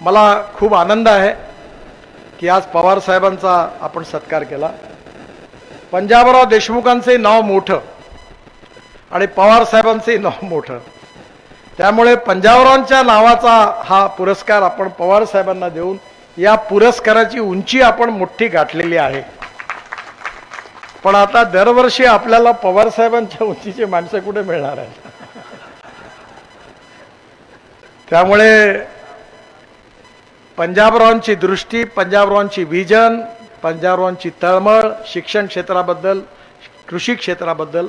मला खूप आनंद आहे की आज पवार साहेबांचा आपण सत्कार केला. पंजाबराव देशमुखांचे नाव मोठं आणि पवार साहेबांचंही नाव मोठं. त्यामुळे पंजाबरावांच्या नावाचा हा पुरस्कार आपण पवार साहेबांना देऊन या पुरस्काराची उंची आपण मोठी गाठलेली आहे. पण आता दरवर्षी आपल्याला पवार साहेबांच्या उंचीची माणसं कुठे मिळणार आहेत? त्यामुळे पंजाबरावांची दृष्टी पंजाबरावांची विजन पंजाबरावांची तळमळ शिक्षण क्षेत्राबद्दल कृषी क्षेत्राबद्दल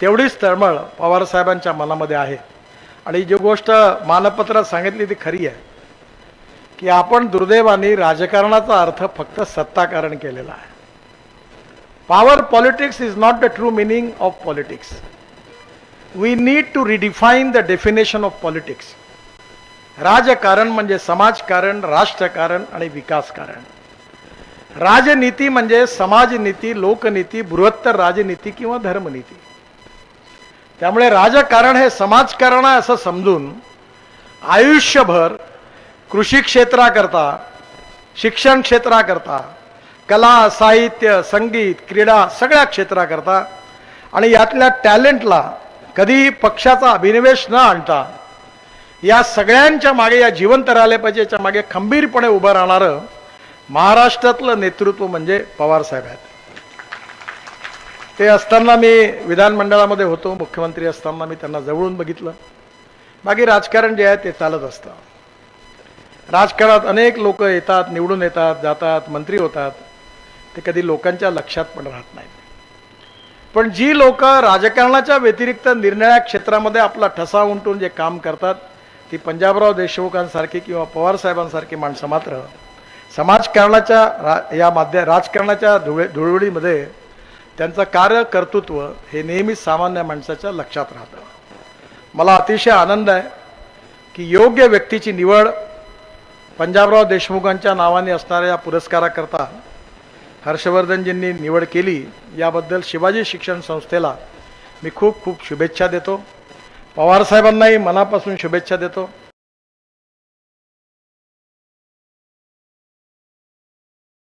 तेवढीच तळमळ पवारसाहेबांच्या मनामध्ये आहे. आणि जी गोष्ट मानपत्रात सांगितली ती खरी आहे की आपण दुर्दैवाने राजकारणाचा अर्थ फक्त सत्ताकारण केलेला आहे. Power politics is not the true meaning of politics we need to redefine the definition of politics राजकारण म्हणजे समाजकारण राष्ट्रकारण आणि विकासकारण. राजनीती म्हणजे समाजनीती लोकनीती बृहत्तर राजनीती किंवा धर्मनीती. त्यामुळे राजकारण हे समाजकारण आहे असं समजून आयुष्यभर कृषी क्षेत्राकरता शिक्षण क्षेत्राकरता कला साहित्य संगीत क्रीडा सगळ्या क्षेत्राकरता आणि यातल्या टॅलेंटला कधीही पक्षाचा अभिनिवेश न आणता या सगळ्यांच्या मागे या जिवंत राहिले पाहिजे याच्या मागे खंबीरपणे उभं राहणारं महाराष्ट्रातलं नेतृत्व म्हणजे पवारसाहेब आहेत. ते असताना मी विधानमंडळामध्ये होतो मुख्यमंत्री असताना मी त्यांना जवळून बघितलं. बाकी राजकारण जे आहे ते चालत असतं. राजकारणात अनेक लोक येतात निवडून येतात जातात मंत्री होतात. ते कधी लोकांच्या लक्षात पण राहत नाहीत. पण जी लोक राजकारणाच्या व्यतिरिक्त निर्णया क्षेत्रामध्ये आपला ठसा उमटून जे काम करतात ती पंजाबराव देशमुखांसारखी किंवा पवार साहेबांसारखी माणसं मात्र समाजकारणाच्या रा या माध्य राजकारणाच्या धुळे धुळवडीमध्ये त्यांचं कार्य कर्तृत्व हे नेहमीच सामान्य माणसाच्या लक्षात राहतं. मला अतिशय आनंद आहे की योग्य व्यक्तीची निवड पंजाबराव देशमुखांच्या नावाने असणाऱ्या या पुरस्काराकरता हर्षवर्धनजींनी निवड केली. याबद्दल शिवाजी शिक्षण संस्थेला मी खूप खूप शुभेच्छा देतो. पवार साहेबांनाही मनापासून शुभेच्छा देतो.